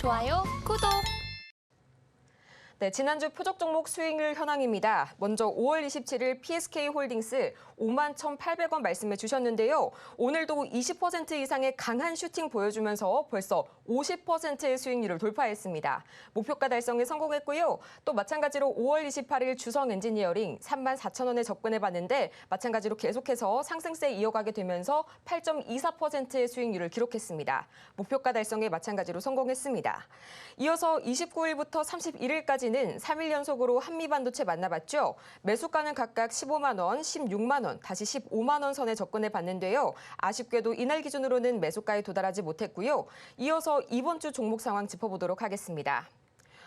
좋아요, 구독. 네, 지난주 표적 종목 수익률 현황입니다. 먼저 5월 27일 PSK 홀딩스 5만 1,800원 말씀해 주셨는데요. 오늘도 20% 이상의 강한 슈팅 보여주면서 벌써 50%의 수익률을 돌파했습니다. 목표가 달성에 성공했고요. 또 마찬가지로 5월 28일 주성 엔지니어링 3만 4천 원에 접근해 봤는데 마찬가지로 계속해서 상승세 이어가게 되면서 8.24%의 수익률을 기록했습니다. 목표가 달성에 마찬가지로 성공했습니다. 이어서 29일부터 31일까지 는 3일 연속으로 한미반도체 만나봤죠. 매수가는 각각 15만 원, 16만 원, 다시 15만 원 선에 접근해 봤는데요. 아쉽게도 이날 기준으로는 매수가에 도달하지 못했고요. 이어서 이번 주 종목 상황 짚어보도록 하겠습니다.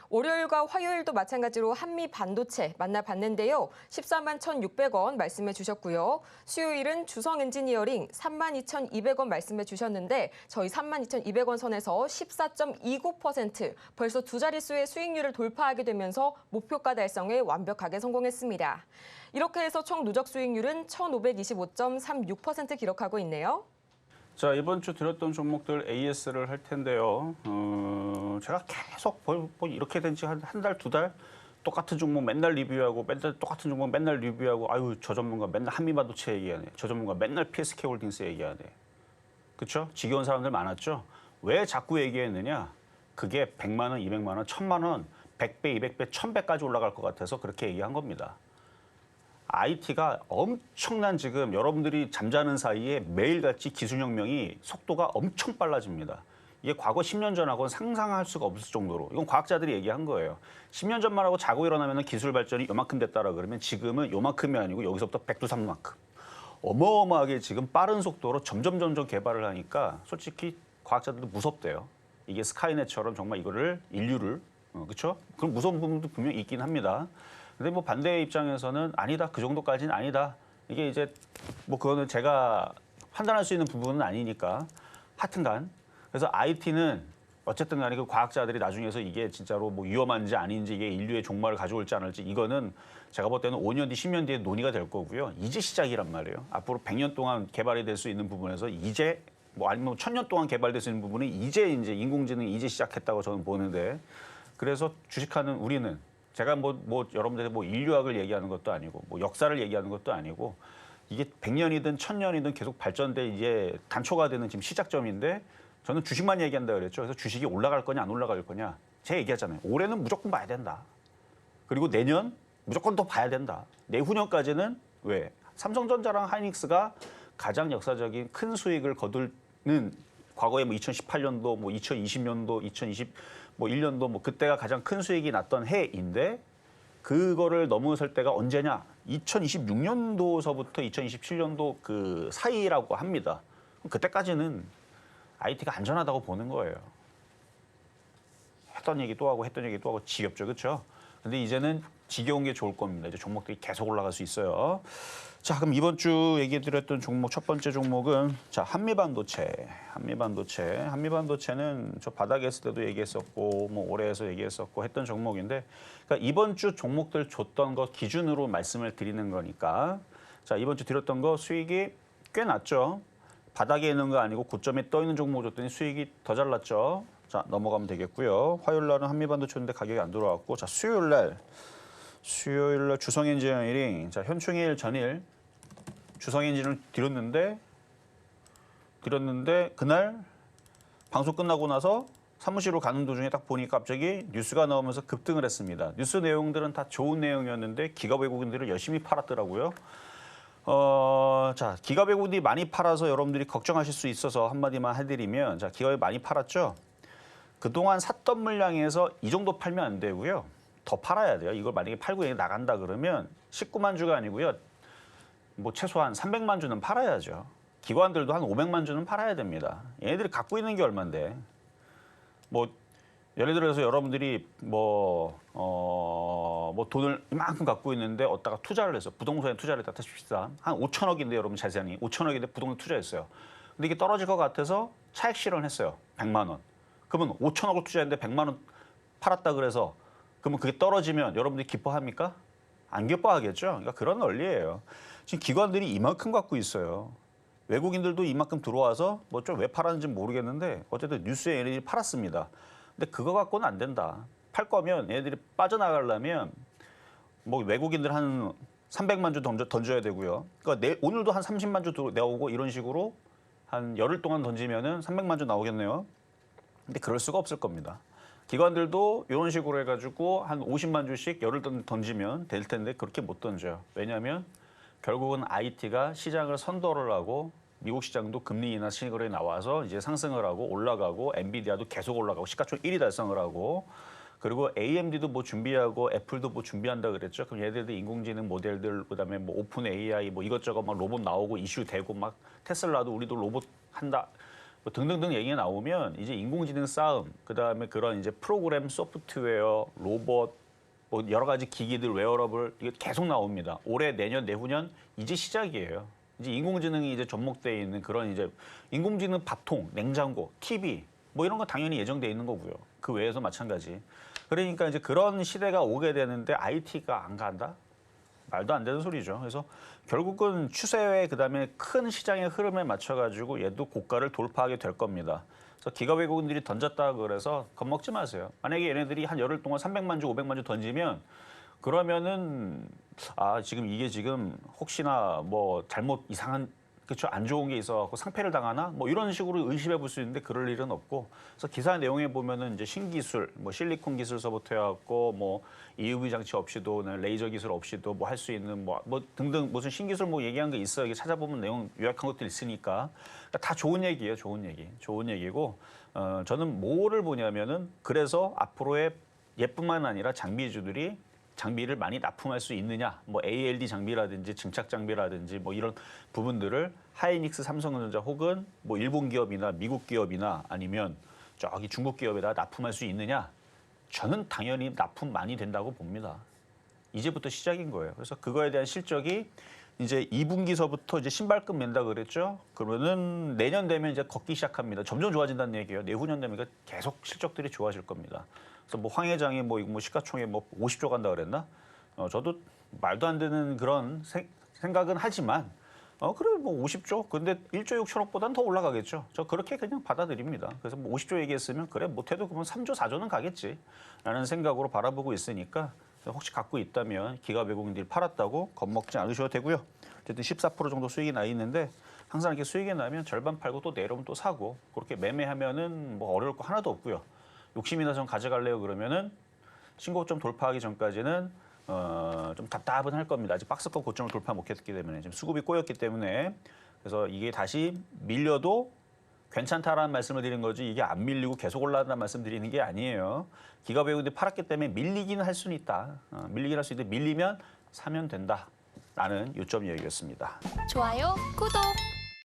월요일과 화요일도 마찬가지로 한미 반도체 만나봤는데요. 14만 1,600원 말씀해 주셨고요. 수요일은 주성 엔지니어링 3만 2,200원 말씀해 주셨는데 저희 3만 2,200원 선에서 14.29% 벌써 두 자릿수의 수익률을 돌파하게 되면서 목표가 달성에 완벽하게 성공했습니다. 이렇게 해서 총 누적 수익률은 1,525.36% 기록하고 있네요. 자 이번 주 들었던 종목들 AS를 할 텐데요. 어, 제가 계속 뭐, 뭐 이렇게 된지한한달 두 달 똑같은 종목 맨날 리뷰하고 맨날 똑같은 종목 맨날 리뷰하고 아유 저 전문가 맨날 한미반도체 얘기하네. 저 전문가 맨날 PSK 홀딩스 얘기하네. 그렇죠? 지겨운 사람들 많았죠. 왜 자꾸 얘기했느냐? 그게 100만 원, 200만 원, 1000만 원, 100배, 200배, 1000배까지 올라갈 것 같아서 그렇게 얘기한 겁니다. IT가 엄청난 지금 여러분들이 잠자는 사이에 매일같이 기술혁명이 속도가 엄청 빨라집니다. 이게 과거 10년 전하고는 상상할 수가 없을 정도로 이건 과학자들이 얘기한 거예요. 10년 전만 하고 자고 일어나면 기술 발전이 요만큼 됐다라 그러면 지금은 요만큼이 아니고 여기서부터 백두산만큼 어마어마하게 지금 빠른 속도로 점점 점점 개발을 하니까 솔직히 과학자들도 무섭대요. 이게 스카이넷처럼 정말 이거를 인류를 어, 그렇죠? 그럼 무서운 부분도 분명히 있긴 합니다. 근데 뭐 반대 입장에서는 아니다 그 정도까지는 아니다. 이게 이제 뭐 그거는 제가 판단할 수 있는 부분은 아니니까 하여튼간 그래서 IT는 어쨌든 간에 그 과학자들이 나중에서 이게 진짜로 뭐 위험한지 아닌지 이게 인류의 종말을 가져올지 않을지 이거는 제가 볼 때는 5년 뒤, 10년 뒤에 논의가 될 거고요. 이제 시작이란 말이에요. 앞으로 100년 동안 개발이 될 수 있는 부분에서 이제 뭐 아니면 1000년 동안 개발될 수 있는 부분은 이제 이제 인공지능이 이제 시작했다고 저는 보는데 그래서 주식하는 우리는 제가 뭐, 뭐 여러분들이 뭐 인류학을 얘기하는 것도 아니고 뭐 역사를 얘기하는 것도 아니고 이게 100년이든 1000년이든 계속 발전돼 이제 단초가 되는 지금 시작점인데 저는 주식만 얘기한다 그랬죠. 그래서 주식이 올라갈 거냐 안 올라갈 거냐 제가 얘기하잖아요. 올해는 무조건 봐야 된다. 그리고 내년 무조건 더 봐야 된다. 내후년까지는 왜 삼성전자랑 하이닉스가 가장 역사적인 큰 수익을 거두는 과거에 뭐 2018년도, 뭐 2020년도, 2020 뭐 1년도 뭐 그때가 가장 큰 수익이 났던 해인데 그거를 넘어설 때가 언제냐? 2026년도서부터 2027년도 그 사이라고 합니다. 그때까지는 IT가 안전하다고 보는 거예요. 했던 얘기 또 하고 했던 얘기 또 하고 지겹죠, 그렇죠? 근데 이제는 지겨운 게 좋을 겁니다. 이제 종목들이 계속 올라갈 수 있어요. 자, 그럼 이번 주 얘기 드렸던 종목 첫 번째 종목은 자 한미반도체, 한미반도체, 한미반도체는 저 바닥에 있을 때도 얘기했었고 뭐 올해에서 얘기했었고 했던 종목인데, 그러니까 이번 주 종목들 줬던 거 기준으로 말씀을 드리는 거니까, 자 이번 주 드렸던 거 수익이 꽤 났죠. 바닥에 있는 거 아니고 고점에 떠 있는 종목 줬더니 수익이 더 잘 났죠. 자 넘어가면 되겠고요. 화요일 날은 한미반도체인데 가격이 안 들어왔고, 자 수요일 날. 수요일 날 주성 엔지니어링 자 현충일 전일 주성 엔진을 드렸는데 드렸는데 그날 방송 끝나고 나서 사무실로 가는 도중에 딱 보니까 갑자기 뉴스가 나오면서 급등을 했습니다. 뉴스 내용들은 다 좋은 내용이었는데 기업 외국인들을 열심히 팔았더라고요. 어, 자, 기업 외국인이 많이 팔아서 여러분들이 걱정하실 수 있어서 한마디만 해드리면, 자, 기업이 많이 팔았죠? 그동안 샀던 물량에서 이 정도 팔면 안 되고요. 더 팔아야 돼요. 이걸 만약에 팔고 얘 나간다 그러면 19만 주가 아니고요. 뭐 최소한 300만 주는 팔아야죠. 기관들도 한 500만 주는 팔아야 됩니다. 얘네들이 갖고 있는 게 얼만데. 뭐 예를 들어서 여러분들이 뭐, 어, 뭐 돈을 이만큼 갖고 있는데 어디다가 투자를 해서 부동산에 투자를 했다 칩시다. 한 5천억인데 여러분 자세히 5천억인데 부동산 투자했어요. 근데 이게 떨어질 것 같아서 차익 실현했어요. 100만 원. 그러면 5천억을 투자했는데 100만 원 팔았다 그래서 그러면 그게 떨어지면 여러분들이 기뻐합니까? 안 기뻐하겠죠. 그러니까 그런 원리예요. 지금 기관들이 이만큼 갖고 있어요. 외국인들도 이만큼 들어와서 뭐 좀 왜 팔았는지 모르겠는데 어쨌든 뉴스에 얘네들이 팔았습니다. 근데 그거 갖고는 안 된다. 팔 거면 얘들이 빠져나가려면 뭐 외국인들 한 300만 주 던져, 던져야 되고요. 그러니까 내, 오늘도 한 30만 주 도- 내오고 이런 식으로 한 열흘 동안 던지면은 300만 주 나오겠네요. 근데 그럴 수가 없을 겁니다. 기관들도 이런 식으로 해가지고 한 50만 주씩 던- 던지면 될 텐데 그렇게 못 던져요. 왜냐하면 결국은 IT가 시장을 선도를 하고 미국 시장도 금리 인하 시그널이 나와서 이제 상승을 하고 올라가고 엔비디아도 계속 올라가고 시가총 1위 달성을 하고 그리고 AMD도 뭐 준비하고 애플도 뭐 준비한다 그랬죠. 그럼 얘들도 인공지능 모델들 그다음에 뭐 오픈 AI 뭐 이것저것 막 로봇 나오고 이슈 되고 막 테슬라도 우리도 로봇 한다. 뭐 등등등 얘기가 나오면 이제 인공지능 싸움, 그다음에 그런 이제 프로그램 소프트웨어, 로봇 뭐 여러 가지 기기들 웨어러블 이게 계속 나옵니다. 올해 내년 내후년 이제 시작이에요. 이제 인공지능이 이제 접목돼 있는 그런 이제 인공지능 밥통, 냉장고, TV 뭐 이런 거 당연히 예정돼 있는 거고요. 그 외에도 마찬가지. 그러니까 이제 그런 시대가 오게 되는데 IT가 안 간다? 말도 안 되는 소리죠. 그래서 결국은 추세에 그다음에 큰 시장의 흐름에 맞춰 가지고 얘도 고가를 돌파하게 될 겁니다. 그래서 기가 외국인들이 던졌다 그래서 겁먹지 마세요. 만약에 얘네들이 한 열흘 동안 300만 주, 500만 주 던지면 그러면은 아 지금 이게 지금 혹시나 뭐 잘못 이상한 그렇죠 안 좋은 게 있어갖고 상패를 당하나? 뭐 이런 식으로 의심해 볼 수 있는데 그럴 일은 없고. 그래서 기사 내용에 보면은 이제 신기술 뭐 실리콘 기술서부터 해갖고 뭐 EUV 장치 없이도 네, 레이저 기술 없이도 뭐 할 수 있는 뭐, 뭐 등등 무슨 신기술 뭐 얘기한 게 있어요 이게 찾아보면 내용 요약한 것도 있으니까. 그러니까 다 좋은 얘기예요 좋은 얘기. 좋은 얘기고. 어 저는 뭐를 보냐면은 그래서 앞으로의 예뿐만 아니라 장비주들이 장비를 많이 납품할 수 있느냐, 뭐 ALD 장비라든지 증착 장비라든지 뭐 이런 부분들을 하이닉스, 삼성전자 혹은 뭐 일본 기업이나 미국 기업이나 아니면 저기 중국 기업에다 납품할 수 있느냐? 저는 당연히 납품 많이 된다고 봅니다. 이제부터 시작인 거예요. 그래서 그거에 대한 실적이 이제 2분기서부터 이제 신발급 낸다 그랬죠. 그러면은 내년 되면 이제 걷기 시작합니다. 점점 좋아진다는 얘기예요. 내후년 되면 이거 계속 실적들이 좋아질 겁니다. 그래서 뭐 황 회장이 뭐 이거 뭐 시가총액 뭐 50조 간다 그랬나? 어, 저도 말도 안 되는 그런 생, 생각은 하지만 어 그래 뭐 50조 근데 1조 6천억보다는 더 올라가겠죠. 저 그렇게 그냥 받아들입니다. 그래서 뭐 50조 얘기했으면 그래 못해도 그러면 3조 4조는 가겠지라는 생각으로 바라보고 있으니까 혹시 갖고 있다면 기가 외국인들이 팔았다고 겁먹지 않으셔도 되고요. 어쨌든 14% 정도 수익이 나 있는데 항상 이렇게 수익이 나면 절반 팔고 또 내려오면 또 사고 그렇게 매매하면은 뭐 어려울 거 하나도 없고요. 욕심이나 좀 가져갈래요 그러면은 신고점 돌파하기 전까지는 어, 좀 답답은 할 겁니다. 아직 박스권 고점을 돌파 못했기 때문에 지금 수급이 꼬였기 때문에 그래서 이게 다시 밀려도 괜찮다라는 말씀을 드린 거지 이게 안 밀리고 계속 올라간다는 말씀 드리는 게 아니에요. 기가 배우들이 팔았기 때문에 밀리기는 할 수는 있다. 어, 밀리긴 할 수 있는데 밀리면 사면 된다. 라는 요점 이야기였습니다. 좋아요, 구독.